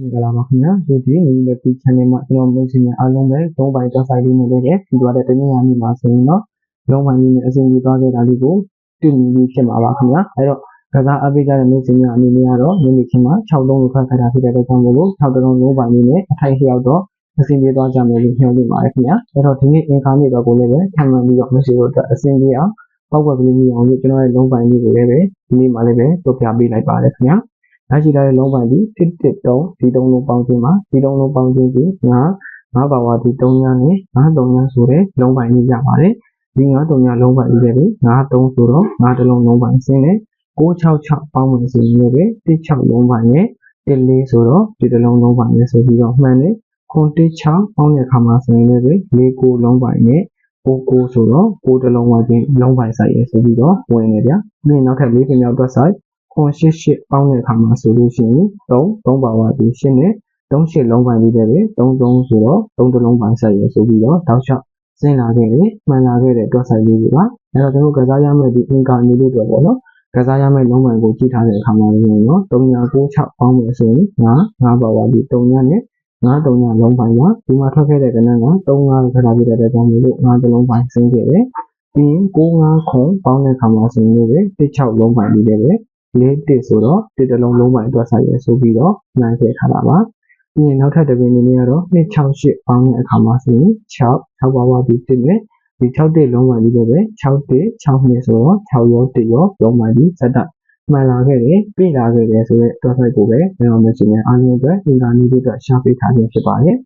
မင်္ဂလာပါခင်ဗျာဒီဒီညီလေးဒီ channel မှာကျွန်တော်မိတ်ဆွေများအားလုံးပဲသုံးပိုင်းတက်ဆိုင်လေးနဲ့လေးတဲ့ပြီးတော့တဲ့တနင်္လာနေ့မှာဆိုရင်တော့လုံးပိုင်းလေးနဲ့အစဉ်ပြေသွားခဲ့တာလေးကိုတွေ့မြင်ပြီးဖြစ်မှာပါခင်ဗျာအဲ့တော့ကစားအပိကြတဲ့မိတ်ဆွေများအနေနဲ့ကတော့မိမိချင်းမှာ6လုံးလို့ထွက်ခဲ့တာဖြစ်တဲ့အတွက်ကြောင့်မို့လို့6တုံးလုံးပိုင်းလေးနဲ့အထိုက်လျောက်တော့အစဉ်ပြေသွားကြမယ်လို့ညွှန်ပြပါတယ်ခင်ဗျာအဲ့တော့ဒီနေ့အင်္ဂါနေ့တော့ကိုလည်းပဲခံမှန်ပြီးတော့မိတ်ဆွေတို့အတွက်အစဉ်ပြေအောင်ပောက်ွက်ကလေးမျိုးအောင်လို့ကျွန်တော်ရဲ့လုံးပိုင်းလေးကိုလည်းပဲဒီနေ့မှလည်းပဲပြပြပေးလိုက်ပါတယ်ခင်ဗျာ ရရှိထားတဲ့လုံးပိုင်းဒီတစ်တစ်တုံးဒီတုံးလုံးပေါင်းခြင်းမှာဒီတုံးလုံးပေါင်းခြင်းဒီငါငါပါဝါဒီ3ညနဲ့ငါ3ညဆိုတဲ့လုံးပိုင်းကြီးရပါတယ်ဒီငါ3ညလုံးပိုင်းကြီးလည်းပဲငါ3ဆိုတော့ငါတစ်လုံးလုံးပိုင်းဆင်းတယ်666ပေါင်းဝင်စီလည်းပဲ16လုံးပိုင်းနဲ့14ဆိုတော့ဒီတစ်လုံးလုံးပိုင်းနဲ့ဆိုပြီးတော့မှန်တယ်ခွန်16ပေါင်းတဲ့အခါမှာဆိုရင်လည်းပဲ49လုံးပိုင်းနဲ့99ဆိုတော့9တစ်လုံးဝချင်းလုံးပိုင်းဆိုင်ရဆိုပြီးတော့ဝင်နေဗျာပြီးရင်နောက်ထပ်၄ပြင်မြောက်တွက်ဆိုင် 088ပေါင်းတဲ့အခါမှာဆိုလို့ရှိရင်3 3ပါဝါဒီ8နဲ့38လုံးပိုင်းလေးပဲပဲ33ဆိုတော့3တလုံးပိုင်းဆက်ရဆိုပြီးတော့တောက်လျှောက်ဆင်းလာခဲ့တယ်မှန်လာခဲ့တဲ့တွက်ဆိုင်လေးတွေပါအဲတော့ကျွန်တော်ကစားရမယ့်ဒီအင်္ဂါနေလေးတွေပေါ့နော်ကစားရမယ့်လုံးပိုင်းကိုကြည့်ထားတဲ့အခါမှာလည်းနော်396ပေါင်းမယ်ဆိုရင်9 9ပါဝါဒီ3ညနဲ့9 3ညလုံးပိုင်းပါဒီမှာထွက်ခဲ့တဲ့ကဏ္ဍက35ခဏပြတဲ့အတွက်ကြောင့်မို့လို့9တလုံးပိုင်းဆင်းခဲ့တယ်ပြီးရင်95ခွန်ပေါင်းတဲ့အခါမှာဆိုရင်လည်း16လုံးပိုင်းလေးပဲ လေးတစ်ဆိုတော့တစ်တလုံးလုံးပိုင်းအတွက်ဆိုင်ရဆိုပြီးတော့နှိုင်းခဲ့ထားတာပါပြီးရင်နောက်ထပ်တစ်ပင်အနေနဲ့ကတော့268ပေါင်းတဲ့အခါမှာဆိုရင်6 6ပါးပါဒီတစ်နဲ့ဒီ6တစ်လုံးပိုင်းလေးပဲပဲ6တစ်6နှစ်ဆိုတော့6ရော1ရောလုံးပိုင်းဒီစက်တက်မှန်လာခဲ့တယ်ပြည်လာခဲ့တယ်ဆိုတဲ့အတွက်ဆိုင်ကိုပဲကျွန်တော်မျိုးရှင်များအားလုံးအတွက်အင်္ဂါနေ့အတွက်ရှာပေးထားခြင်းဖြစ်ပါတယ်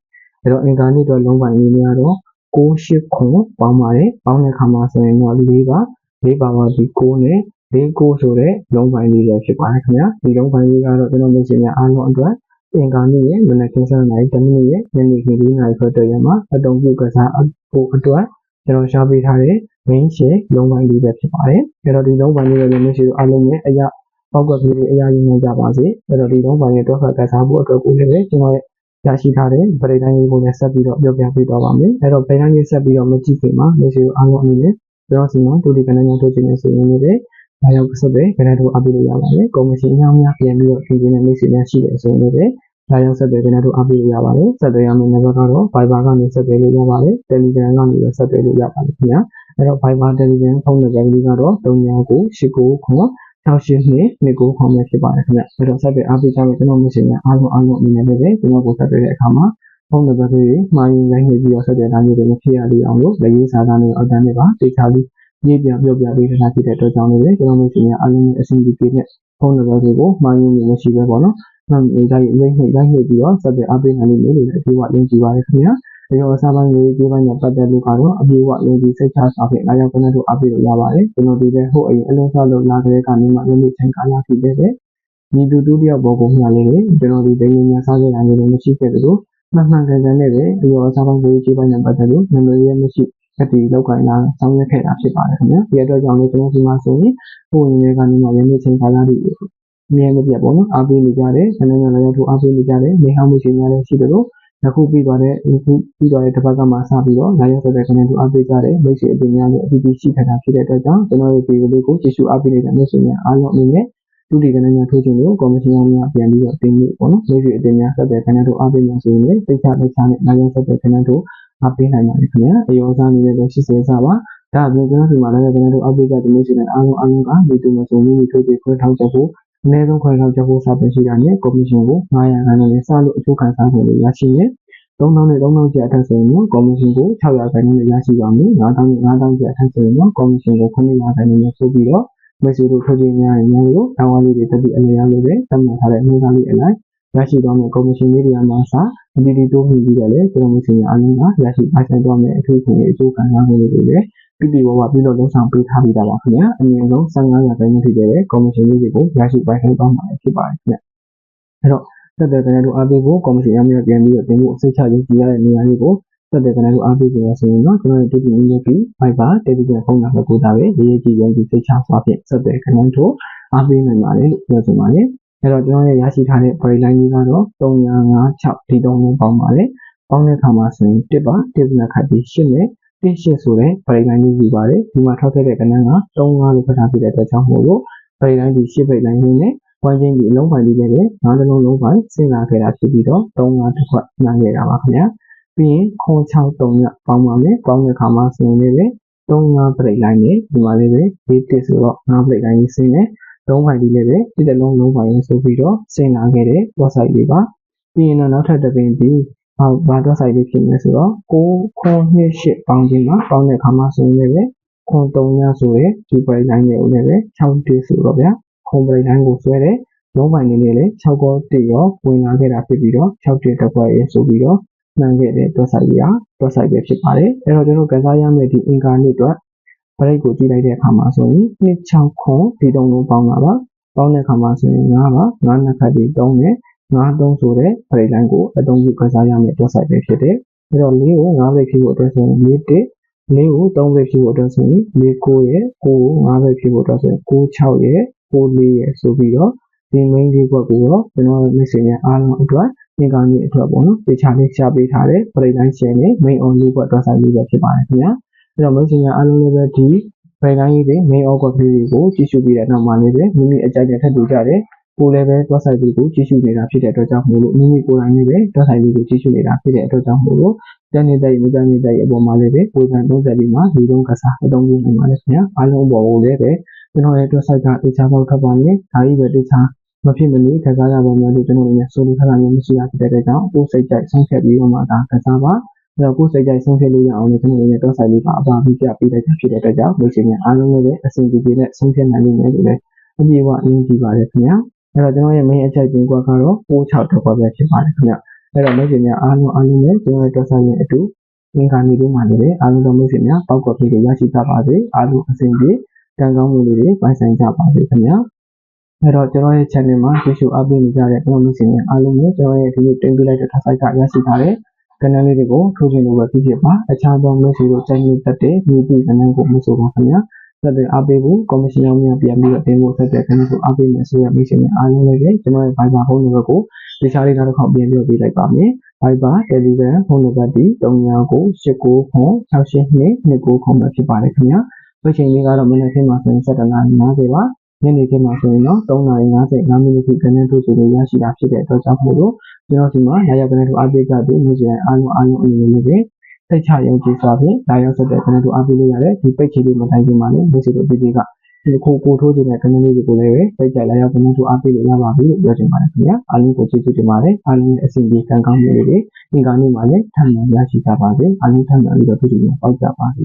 အဲတော့အင်္ဂါနေ့အတွက်လုံးပိုင်းလေးများတော့6 8ခွန်ပေါင်းပါတယ်ပေါင်းတဲ့အခါမှာဆိုရင်တော့၄ပါ၄ပါပါဒီ6နဲ့ လေးကိုဆိုတဲ့လုံးပိုင်းလေးလည်းဖြစ်ပါတယ်ခင်ဗျာဒီလုံးပိုင်းလေးကတော့ကျွန်တော်မိတ်ဆွေများအားလုံးအတွက်အင်္ဂါနေ့ရဲ့မနက်ခင်း7:00နာရီ10မိနစ်ရဲ့ညနေခင်း4:00နာရီခွဲတည်းရမှာအတုံးပြုကစားဖို့အတွက်ကျွန်တော်ရှားပေးထားတဲ့ main share လုံးပိုင်းလေးပဲဖြစ်ပါတယ်အဲ့တော့ဒီလုံးပိုင်းလေးရဲ့မိတ်ဆွေတို့အားလုံးရဲ့အရာပေါက်ကလေးတွေအရာရင်းနေကြပါစေအဲ့တော့ဒီလုံးပိုင်းရဲ့တွက်ဖက်ကစားဖို့အတွက်ကိုလည်းပဲကျွန်တော်ရဲ့ရရှိထားတဲ့ပရိသတ်လေးကိုလည်းဆက်ပြီးတော့ပြောပြပေးတော့ပါမယ်အဲ့တော့ပရိသတ်လေးဆက်ပြီးတော့မကြည့်ခင်မှာမိတ်ဆွေတို့အားလုံးအနေနဲ့ကျွန်တော်စီမံဒုတိယကဏ္ဍညထုတ်ခြင်းနဲ့ဆိုရင် လည်း။ဒါရောက်ဆက်ပဲကဏ္ဍတို့အပ်ပြီးလို့ရပါတယ်။ကော်မရှင်အများများပြန်ပြီးတော့ဖြည့်ခြင်းနဲ့မိတ်ဆွေများရှိတယ်ဆိုရင်လည်းဒါရောက်ဆက်ပဲကဏ္ဍတို့အပ်ပြီးလို့ရပါတယ်။ဆက်သွယ်ရမယ့်နံပါတ်ကတော့ Viber ကနေဆက်သွယ်လို့ရပါတယ်။ Telegram ကနေလည်းဆက်သွယ်လို့ရပါတယ်ခင်ဗျာ။အဲ့တော့ Viber Telegram ဖုန်းနံပါတ်လေးကတော့399899 682နှစ်ကိုခေါ်မှာဖြစ်ပါတယ်ခင်ဗျ။အဲ့တော့ဆက်သွယ်အားပေးကြမယ့်ကျွန်တော်မိတ်ဆွေများအားလုံးအားလုံးအနေနဲ့လည်းကျွန်တော်ကိုဆက်သွယ်တဲ့အခါမှာဖုန်းနံပါတ်လေးမှာရင်ရိုင်းနေပြီးတော့ဆက်သွယ်တာမျိုးတွေမဖြစ်ရသေးအောင်လို့လက်ရေးစာသားနဲ့အောက်တန်းတွေပါတေချာလေး ညပြပြောပြပေးထားဖြစ်တဲ့အတွက်ကြောင့်လည်းကျွန်တော်တို့ရှင်များအလုံးအဆင်ပြေပြေနဲ့ဖုန်းနံပါတ်တွေကိုမှာရင်းနေမရှိပဲပေါ့နော်။မှန်အေးတိုင်းအရင်နှိမ့်တိုင်းနှိမ့်ပြီးတော့ဆက်သွယ်အားပေးနိုင်လိမ့်မယ်လို့လည်းအပြေအဝယုံကြည်ပါတယ်ခင်ဗျာ။အရောအစားပိုင်းရေးဒီပိုင်းနဲ့ပတ်သက်လို့ကတော့အပြေအဝယုံကြည်စိတ်ချစွာဖြင့်အားရောက်ကနေတို့အားပေးလို့ရပါတယ်။ကျွန်တော်ဒီလည်းဟိုအရင်အလုံးစားလို့လာတဲ့ကနေမှယနေ့ချိန်ကာလဖြစ်တဲ့ညီတူတူတယောက်ပေါ်ကိုမျှလေးတယ်ကျွန်တော်ဒီဒိန်းညာစားခဲ့တာမျိုးမရှိခဲ့သလိုမှန်မှန်ကန်ကန်နဲ့ပဲအရောအစားပိုင်းရေးဒီပိုင်းနဲ့ပတ်သက်လို့နံပါတ်ရမရှိ အတီလောက်ကိုင်းလာဆောင်ရွက်ခဲ့တာဖြစ်ပါတယ်ခင်ဗျာဒီအတွက်ကြောင့်လည်းကျွန်တော်ဒီမှာဆိုရင်ဟိုရင်းတွေကနေမှရင်းချင်းခါလာပြီးအမြဲမပြတ်ပေါ့နော်အားပေးနေကြတယ်ဆန္ဒနဲ့လည်းထိုးအားပေးနေကြတယ်နေဟောင်းမှုရှင်များလည်းရှိတယ်လို့အခုပြီးသွားတဲ့အခုပြီးသွားတဲ့တစ်ပတ်ကမှစပြီးတော့လာရောက်တဲ့ကနေတို့အားပေးကြတယ်မိတ်ဆွေအပင်များလည်းအပြီးပြီးရှိခတာဖြစ်တဲ့အတွက်ကြောင့်ကျွန်တော်ရဲ့ဗီဒီယိုလေးကိုကြည့်ရှုအားပေးနေတဲ့မိတ်ဆွေများအားလုံးအနေနဲ့ဒုတိယကနေများထိုးခြင်းလို့ကော်မရှင်အောင်များပြန်ပြီးတော့တင်လို့ပေါ့နော်မိတ်ဆွေအပင်များဆက်တဲ့ကနေတို့အားပေးမှဆိုရင်လည်းသိချသိချနဲ့လာရောက်တဲ့ကနေတို့ အားပေးနိုင်ပါတယ်ခင်ဗျာအယောစားနေတဲ့80စားပါဒါအပြင်ကျွန်တော်ဒီမှာလည်းကျွန်တော်တို့ update တဲ့မျိုးစီနဲ့အားလုံးအားလုံးကဒီတူမဆိုမိမိထုတ်ပြီးခွဲထောက်ချက်ဖို့အနည်းဆုံးခွဲထောက်ချက်ဖို့စာပေရှိတာနဲ့ commission ကို900ခန်းနဲ့စလို့အချိုးခံစားမှုတွေရရှိနေ3000နဲ့3000ကျပ်အထက်ဆိုရင်တော့ commission ကို600ခန်းနဲ့ရရှိပါမယ်9000နဲ့9000ကျပ်အထက်ဆိုရင်တော့ commission ကို900ခန်းနဲ့ဆိုပြီးတော့မက်ဆေ့တို့ထုတ်ခြင်းများရင်များကိုတောင်းဝါလေးတွေတက်ပြီးအများလေးပဲသတ်မှတ်ထားတဲ့အမှုသားလေးအလိုက် ရရှိသွားမယ့် commission လေးတွေမှာစာအဒီဒီတိုးမြှင့်ပြီးတော့လည်းကျွန်တော်မျိုးစင်အားလုံးကရရှိပိုင်ဆိုင်သွားမယ့်အထူးခွင့်အကျိုးခံစားမှုတွေလည်းပြပြဝဝပြုလုပ်လုံးဆောင်ပေးထားပြီးသားပါခင်ဗျာအမြင့်ဆုံး15ရာခိုင်နှုန်းထိတဲ့ commission လေးတွေကိုရရှိပိုင်ဆိုင်သွားမှာဖြစ်ပါတယ်ခင်ဗျအဲ့တော့သက်တဲ့ကနေတို့အားပေးဖို့ commission အများပြန်ပြီးတော့တင်ဖို့စိတ်ချရည်ကြည်ရတဲ့နေရာလေးကိုသက်တဲ့ကနေတို့အားပေးကြရဆိုရင်တော့ကျွန်တော်တို့ဒီနေ့ပြီး Viber Telegram ဖုန်းနံပါတ်ကိုဒါပဲရေးရေးကြည့်ရုံကြည့်စိတ်ချစွာဖြင့်ဆက်တဲ့ကနေတို့အားပေးနိုင်ပါတယ်လို့ပြောချင်ပါတယ် အဲ့တော့ကျွန်တော်ရဲ့ရရှိထားတဲ့ body line ကြီးကတော့356ဒီတုံးလုံးပေါင်းပါတယ်ပေါင်းတဲ့အခါမှာဆိုရင်1ပါ1နဲ့ခတ်ပြီး8နဲ့1 8ဆိုတဲ့ body line ကြီးယူပါတယ်ဒီမှာထောက်ခဲ့တဲ့ကဏ္ဍက35လို့ဖတ်ထားပြတဲ့အတွက်ကြောင့်မို့လို့ body line ဒီ8 body line နဲ့ဝိုင်းချင်းဒီအလုံးပိုင်းလေးလည်းပဲငါးလုံးလုံးပိုင်းဆင်းလာခဲ့တာဖြစ်ပြီးတော့3ငါးတစ်ခွက်ညံခဲ့တာပါခင်ဗျာပြီးရင်ခွန်6 3ညပေါင်းပါမယ်ပေါင်းတဲ့အခါမှာဆိုရင်လည်းပဲ3ငါးပရိတ်လိုင်းနဲ့ဒီမှာလည်းပဲ၄တစ်ဆိုတော့ငါးပရိတ်လိုင်းကြီးဆင်းတယ် လုံးပိုင်းလေးလည်းပဲဒီတစ်လုံးလုံးပိုင်းဆိုပြီးတော့ဆင်းလာခဲ့တဲ့ website လေးပါပြီးရင်တော့နောက်ထပ်တစ်ပင်ပြီးဘာဘာ website လေးဖြစ်နေဆိုတော့6ခွန်2 8ပေါင်းခြင်းမှာပေါင်းတဲ့အခါမှာဆိုရင်လည်းခွန်3ညဆိုတဲ့ဒီပရိတ်လိုင်းတွေကိုလည်းပဲ6တစ်ဆိုတော့ဗျာခွန်ပရိတ်လိုင်းကိုဆွဲတဲ့လုံးပိုင်းလေးလည်း6ကော1ရောဝင်လာခဲ့တာဖြစ်ပြီးတော့6တစ်တစ်ခွက်ရေဆိုပြီးတော့မှန်ခဲ့တဲ့ website ကြီးဟာ website ပဲဖြစ်ပါတယ်အဲ့တော့ကျွန်တော်ကစားရမယ့်ဒီ incarnate အတွက် break ကိုကြည့်လိုက်တဲ့အခါမှာဆိုရင်26ခွန်ဒီတုံးလုံးပေါင်းတာပါပေါင်းတဲ့အခါမှာဆိုရင်9ပါ9နှစ်ခတ်ဒီ3နဲ့9 3ဆိုတဲ့ break line ကိုအသုံးပြုကစားရမယ့် website ပဲဖြစ်တယ်အဲ့တော့၄ကို9 break ဖြစ်ဖို့အတွက်ဆိုရင်၄တစ်၄ကို3 break ဖြစ်ဖို့အတွက်ဆိုရင်၄9ရဲ့9ကို9 break ဖြစ်ဖို့အတွက်ဆိုရင်9 6ရဲ့9 4ရဲ့ဆိုပြီးတော့ဒီ main လေးဘက်ကိုတော့ကျွန်တော်မိတ်ဆွေများအားလုံးအတွက်သင်္ကန်းကြီးအတွက်ပေါ့နော်တေချာလေးရှားပေးထားတဲ့ break line share နဲ့ main on လေးဘက် website လေးပဲဖြစ်ပါတယ်ခင်ဗျာ အဲ့တော့မိတ်ဆွေများအားလုံးလည်းပဲဒီ break line ကြီးတွေ main on ကလေးတွေကိုကြည့်ရှုပြီးတဲ့နောက်မှာလည်းပဲမိမိအကြိုက်နဲ့ထပ်တူကြတယ်ကိုယ်လည်းပဲ website လေးကိုကြည့်ရှုနေတာဖြစ်တဲ့အတွက်ကြောင့်မို့လို့မိမိကိုယ်တိုင်လည်းပဲ website လေးကိုကြည့်ရှုနေတာဖြစ်တဲ့အတွက်ကြောင့်မို့လို့တန်နေတဲ့မတန်နေတဲ့အပေါ်မှာလည်းပဲကိုယ်ကံ30ပြီးမှဒီလုံးကစားအသုံးပြုနိုင်ပါလေခင်ဗျာအားလုံးပေါ်ကိုလည်းပဲကျွန်တော်ရဲ့ website ကတေချာပေါက်ထပ်ပါမယ်ဒါကြီးပဲတေချာမဖြစ်မနေကစားရပါမယ်လို့ကျွန်တော်လည်းဆိုလိုထားတာမျိုးမရှိတာဖြစ်တဲ့အတွက်ကြောင့်ကိုယ်စိတ်ကြိုက်ဆုံးဖြတ်ပြီးတော့မှဒါကစားပါ အဲ့တော့ကိုယ်စိတ်ကြိုက်ဆုံးဖြတ်လို့ရအောင်လည်းကျွန်တော်လည်း website လေးပါအပါပြီးပြပေးလိုက်တာဖြစ်တဲ့အတွက်ကြောင့်မိတ်ဆွေများအားလုံးလည်းပဲအဆင်ပြေပြေနဲ့ဆုံးဖြတ်နိုင်လိမ့်မယ်လို့လည်းအပြည့်အဝအရင်ကြည့်ပါတယ်ခင်ဗျာအဲ့တော့ကျွန်တော်ရဲ့ main အချက်ချင်းကွာကတော့96တစ်ခွက်ပဲဖြစ်ပါတယ်ခင်ဗျအဲ့တော့မိတ်ဆွေများအားလုံးအားလုံးလည်းကျွန်တော်ရဲ့ website ရဲ့အတူသင်္ကာနေပေးမှလည်းအားလုံးသောမိတ်ဆွေများပောက်ကွက်ပြီးရရှိကြပါစေအားလုံးအစဉ်ပြေကံကောင်းမှုတွေပိုင်ဆိုင်ကြပါစေခင်ဗျာအဲ့တော့ကျွန်တော်ရဲ့ channel မှာကြည့်ရှုအားပေးနေကြတဲ့ကျွန်တော်မိတ်ဆွေများအားလုံးကိုကျွန်တော်ရဲ့ဒီနေ့တင်ပြလိုက်တဲ့ site ကရရှိထားတဲ့ ကဏ္ဍလေးတွေကိုထိုးချင်လို့ပဲဖြစ်ဖြစ်ပါအခြားသောမိတ်ဆွေတို့စိတ်ညစ်သက်တဲ့ဒီဒီကဏ္ဍကိုမဆိုပါခင်ဗျာဆက်တဲ့အားပေးဖို့ကော်မရှင်အောင်များပြန်ပြီးတော့တင်ဖို့ဆက်တဲ့ကဏ္ဍကိုအားပေးမယ်ဆိုရမိတ်ဆွေများအားလုံးလည်းကျွန်တော်ရဲ့ Viber ဖုန်းနံပါတ်ကိုဒီချာလေးနောက်တစ်ခေါက်ပြန်ပြပေးလိုက်ပါမယ် Viber Telegram ဖုန်းနံပါတ်ဒီ3998968229ခုမှာဖြစ်ပါတယ်ခင်ဗျာ။ဒီချိန်လေးကတော့မနက်ခင်းမှာဆိုရင်7:50ပါ ညနေခင်းမှာဆိုရင်တော့3:55မိနစ်ထိကနေထိုးစီလေးရရှိတာဖြစ်တဲ့အတွက်ကြောင့်မို့လို့ကျွန်တော်ဒီမှာရရကနေထိုးအားပေးကြပြီးမြို့ရှင်အားလုံးအားလုံးအနေနဲ့လည်းစိတ်ချယုံကြည်စွာဖြင့်လာရောက်ဆက်တဲ့ကနေထိုးအားပေးလို့ရတဲ့ဒီပိတ်ချီလေးမတိုင်းခင်မှာလည်းမြို့စီတို့ပြည်ပြည်ကဒီခုကိုထိုးခြင်းတဲ့ကနေလေးတွေကိုလည်းစိတ်ကြလာရောက်ကနေထိုးအားပေးလို့ရပါပြီလို့ပြောချင်ပါတယ်ခင်ဗျာအားလုံးကိုကျေးဇူးတင်ပါတယ်အားလုံးရဲ့အစီအစဉ်ကံကောင်းမှုတွေဒီကနေ့မှလည်းထပ်မံရရှိကြပါစေအားလုံးထပ်မံပြီးတော့ပြည်ပြည်ပေါက်ကြပါစေ